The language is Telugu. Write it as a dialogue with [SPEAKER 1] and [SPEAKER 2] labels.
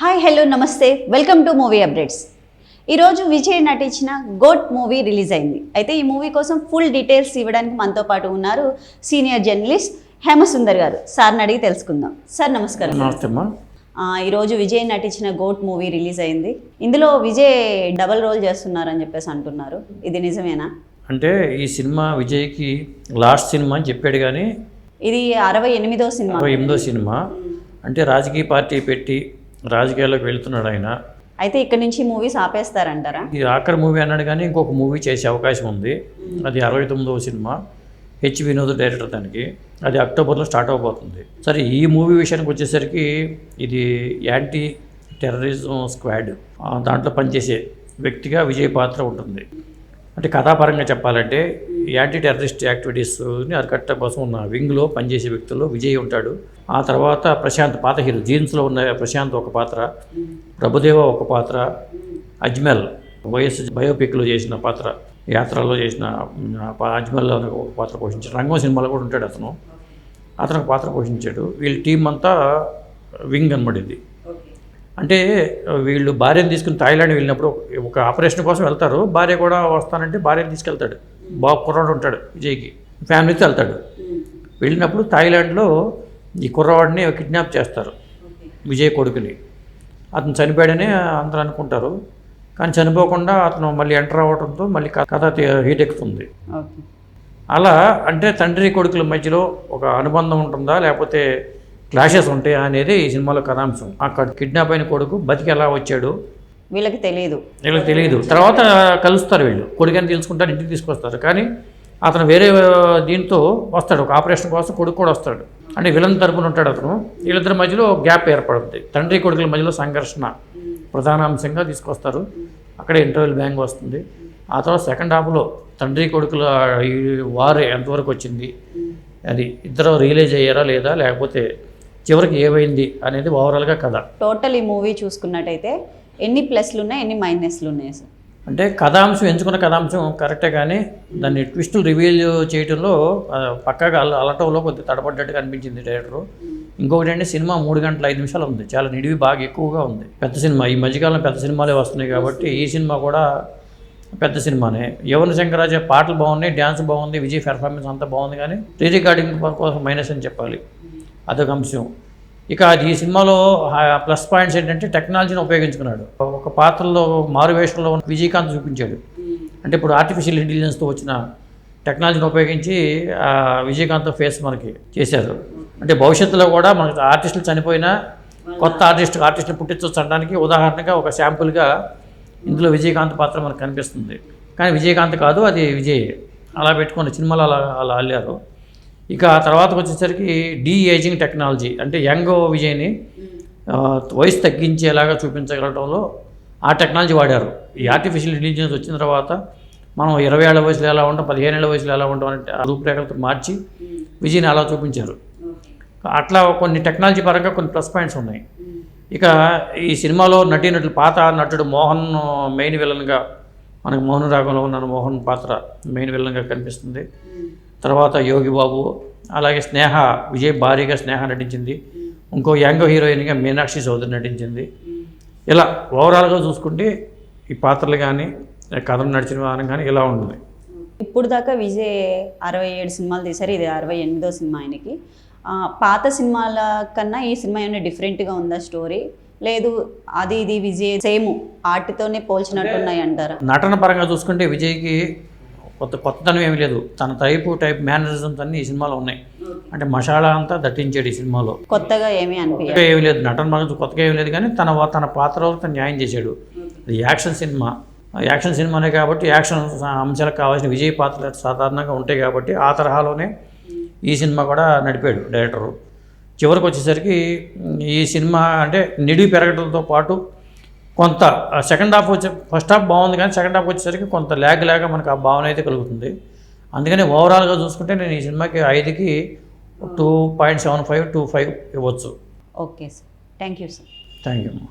[SPEAKER 1] హాయ్ హలో నమస్తే. వెల్కమ్ టు మూవీ అప్డేట్స్ ఈరోజు విజయ్ నటించిన గోట్ మూవీ రిలీజ్ అయింది. అయితే ఈ మూవీ కోసం ఫుల్ డీటెయిల్స్ ఇవ్వడానికి మనతో పాటు ఉన్నారు సీనియర్ జర్నలిస్ట్ హేమసుందర్ గారు. సార్ని అడిగి తెలుసుకుందాం. సార్ నమస్కారం.
[SPEAKER 2] నమస్తే
[SPEAKER 1] ఈరోజు విజయ్ నటించిన గోట్ మూవీ రిలీజ్ అయింది. ఇందులో విజయ్ డబల్ రోల్ చేస్తున్నారని చెప్పేసి అంటున్నారు. ఇది నిజమేనా?
[SPEAKER 2] అంటే ఈ సినిమా విజయ్కి లాస్ట్ సినిమా అని చెప్పాడు కానీ
[SPEAKER 1] ఇది అరవై ఎనిమిదో సినిమా.
[SPEAKER 2] అరవై ఎనిమిదో సినిమా. అంటే రాజకీయ పార్టీ పెట్టి రాజకీయాల్లోకి వెళ్తున్నాడు ఆయన.
[SPEAKER 1] అయితే ఇక్కడ నుంచి మూవీస్ ఆపేస్తారంటారా?
[SPEAKER 2] ఇది ఆఖరి మూవీ అన్నాడు కానీ ఇంకొక మూవీ చేసే అవకాశం ఉంది. అది అరవై తొమ్మిదవ సినిమా. హెచ్ వినోద్ డైరెక్టర్ దానికి. అది అక్టోబర్లో స్టార్ట్ అవబోతుంది. సరే ఈ మూవీ విషయానికి వచ్చేసరికి ఇది యాంటీ టెర్రరిజం స్క్వాడ్. దాంట్లో పనిచేసే వ్యక్తిగా విజయ్ పాత్ర ఉంటుంది. అంటే కథాపరంగా చెప్పాలంటే యాంటీ టెర్రరిస్ట్ యాక్టివిటీస్ని అరికట్టడం కోసం ఉన్న వింగ్లో పనిచేసే వ్యక్తుల్లో విజయ్ ఉంటాడు. ఆ తర్వాత ప్రశాంత్ పాత హీరో జీన్స్లో ఉన్న ప్రశాంత్ ఒక పాత్ర ప్రభుదేవ ఒక పాత్ర అజ్మల్ వైఎస్ బయోపిక్లో చేసిన పాత్ర యాత్రలో చేసిన ఉమ్, అజ్మల్ ఒక పాత్ర పోషించాడు. రంగం సినిమాలో కూడా ఉంటాడు అతను. అతను ఒక పాత్ర పోషించాడు. వీళ్ళ టీం అంతా వింగ్ అనబడింది అంటే వీళ్ళు భార్యను తీసుకుని థాయిలాండ్ వెళ్ళినప్పుడు ఒక ఆపరేషన్ కోసం వెళ్తారు. భార్య కూడా వస్తానంటే భార్యను తీసుకెళ్తాడు. బాబు కుర్రాడు ఉంటాడు విజయ్కి. ఫ్యామిలీతో వెళ్తాడు. వెళ్ళినప్పుడు థాయిలాండ్లో ఈ కుర్రవాడిని కిడ్నాప్ చేస్తారు. విజయ్ కొడుకుని. అతను చనిపోయాడని అందరూ అనుకుంటారు. కానీ చనిపోకుండా అతను మళ్ళీ ఎంటర్ అవ్వడంతో మళ్ళీ కథ హీట్ ఎక్కుతుంది అలా అంటే తండ్రి కొడుకుల మధ్యలో ఒక అనుబంధం ఉంటుందా? లేకపోతే క్లాషెస్ ఉంటాయా? అనేది ఈ సినిమాలో కథాంశం. అక్కడ కిడ్నాప్ అయిన కొడుకు బతికి ఎలా వచ్చాడు?
[SPEAKER 1] వీళ్ళకి తెలియదు
[SPEAKER 2] వీళ్ళకి తెలియదు తర్వాత కలుస్తారు వీళ్ళు. కొడుకని తెలుసుకుంటారు ఇంటికి తీసుకొస్తారు. కానీ అతను వేరే దీంతో వస్తాడు. ఒక ఆపరేషన్ కోసం కొడుకు కూడా వస్తాడు. అంటే విలన్ తరపున ఉంటాడు అతను. వీళ్ళిద్దరి మధ్యలో గ్యాప్ ఏర్పడుతుంది తండ్రి కొడుకుల మధ్యలో సంఘర్షణ ప్రధాన అంశంగా తీసుకొస్తారు. అక్కడే ఇంటర్వెల్ బ్యాంగ్ వస్తుంది. ఆ తర్వాత సెకండ్ హాఫ్లో తండ్రి కొడుకుల ఈ వార్ ఎంతవరకు వచ్చింది? అది ఇద్దరు రియలైజ్ అయ్యారా లేదా? లేకపోతే చివరికి ఏమైంది అనేది ఓవరాల్గా కథ.
[SPEAKER 1] టోటల్ ఈ మూవీ చూసుకున్నట్టయితే ఎన్ని ప్లస్లు ఉన్నాయి ఎన్ని మైనస్లు ఉన్నాయి సార్?
[SPEAKER 2] అంటే కథాంశం ఎంచుకున్న కథాంశం కరెక్టే కానీ దాన్ని ట్విస్టులు రివీల్ చేయడంలో పక్కగా అల అలటంలో కొద్దిగా తడబడ్డట్టుగా అనిపించింది డైరెక్టర్. ఇంకొకటి అంటే సినిమా మూడు గంటల ఐదు నిమిషాలు ఉంది. చాలా నిడివి బాగా ఎక్కువగా ఉంది. పెద్ద సినిమా ఈ మధ్యకాలం పెద్ద సినిమాలే వస్తున్నాయి కాబట్టి ఈ సినిమా కూడా పెద్ద సినిమానే. యువన శంకరాజ పాటలు బాగున్నాయి డ్యాన్స్ బాగుంది విజయ్ పెర్ఫార్మెన్స్ అంతా బాగుంది కానీ రీ రికార్డింగ్ కోసం మైనస్ అని చెప్పాలి. అదొక అంశం. ఇక అది ఈ సినిమాలో ప్లస్ పాయింట్స్ ఏంటంటే టెక్నాలజీని ఉపయోగించుకున్నాడు. ఒక పాత్రలో మారువేషంలో ఉన్న విజయకాంత్ చూపించాడు. అంటే ఇప్పుడు ఆర్టిఫిషియల్ ఇంటెలిజెన్స్తో వచ్చిన టెక్నాలజీని ఉపయోగించి విజయకాంత్ ఫేస్ మనకి చేశారు. అంటే భవిష్యత్తులో కూడా మనకి ఆర్టిస్టులు చనిపోయినా కొత్త ఆర్టిస్ట్ ఆర్టిస్ట్ని పుట్టించవచ్చు అనడానికి ఉదాహరణగా ఒక శాంపుల్గా ఇందులో విజయకాంత్ పాత్ర మనకు కనిపిస్తుంది. కానీ విజయకాంత్ కాదు అది విజయ్. అలా పెట్టుకుని సినిమాలో అలా అలా అల్లారు ఇక ఆ వచ్చేసరికి డీ ఏజింగ్ టెక్నాలజీ అంటే యంగ్ విజయ్ని వయసు తగ్గించేలాగా చూపించగలడంలో ఆ టెక్నాలజీ వాడారు. ఈ ఆర్టిఫిషియల్ ఇంటెలిజెన్స్ వచ్చిన తర్వాత మనం ఇరవై ఏళ్ళ వయసులో ఎలా ఉంటాం పదిహేను ఏళ్ళ వయసులో ఎలా ఉంటాం అంటే రూపురేఖలతో మార్చి విజయ్ని అలా చూపించారు. అట్లా కొన్ని టెక్నాలజీ పరంగా కొన్ని ప్లస్ పాయింట్స్ ఉన్నాయి. ఇక ఈ సినిమాలో నటీనటులు పాత నటుడు మోహన్ మెయిన్ విలన్గా మనకు మోహన్ రాగంలో ఉన్న మోహన్ పాత్ర మెయిన్ విలన్గా కనిపిస్తుంది. తర్వాత యోగి బాబు అలాగే స్నేహ విజయ్ భారీగా స్నేహ నటించింది. ఇంకో యంగ్ హీరోయిన్గా మీనాక్షి చౌదరి నటించింది. ఇలా ఓవరాల్గా చూసుకుంటే ఈ పాత్రలు కానీ కథలు నడిచిన విధానం కానీ ఇలా ఉంటుంది
[SPEAKER 1] ఇప్పుడు దాకా విజయ్ అరవై ఏడు సినిమాలు తీశారు. ఇది అరవై ఎనిమిదో సినిమా ఆయనకి. పాత సినిమాల కన్నా ఈ సినిమా ఏమైనా డిఫరెంట్గా ఉందా స్టోరీ? లేదు అది ఇది విజయ్ సేమ్ ఆర్ట్తోనే పోల్చినట్టున్నాయి అంటారా?
[SPEAKER 2] నటన పరంగా చూసుకుంటే విజయ్కి కొత్త కొత్తదనం ఏమీ లేదు. తన టైపు టైప్ మేనరిజమ్స్ అన్నీ ఈ సినిమాలో ఉన్నాయి. అంటే మసాలా అంతా దట్టించాడు ఈ సినిమాలో.
[SPEAKER 1] కొత్తగా ఏమీ అనిపించదు
[SPEAKER 2] ఏమీ లేదు. నటన పరంగా కొత్తగా ఏమీ లేదు కానీ తన తన పాత్రలో తను న్యాయం చేశాడు. అది యాక్షన్ సినిమా. యాక్షన్ సినిమానే కాబట్టి యాక్షన్ అంశాలకు కావాల్సిన విజయ్ పాత్రలు సాధారణంగా ఉంటాయి కాబట్టి ఆ తరహాలోనే ఈ సినిమా కూడా నడిపాడు డైరెక్టరు. చివరికి వచ్చేసరికి ఈ సినిమా అంటే నిడివి పెరగడంతో పాటు కొంత సెకండ్ హాఫ్ వచ్చే ఫస్ట్ హాఫ్ బాగుంది కానీ సెకండ్ హాఫ్ వచ్చేసరికి కొంత ల్యాగ్ లాగా మనకు ఆ భావన అయితే కలుగుతుంది. అందుకని ఓవరాల్గా చూసుకుంటే నేను ఈ సినిమాకి ఐదుకి two point seven five two five ఇవ్వచ్చు.
[SPEAKER 1] Okay sir thank you sir
[SPEAKER 2] thank you అమ్మా.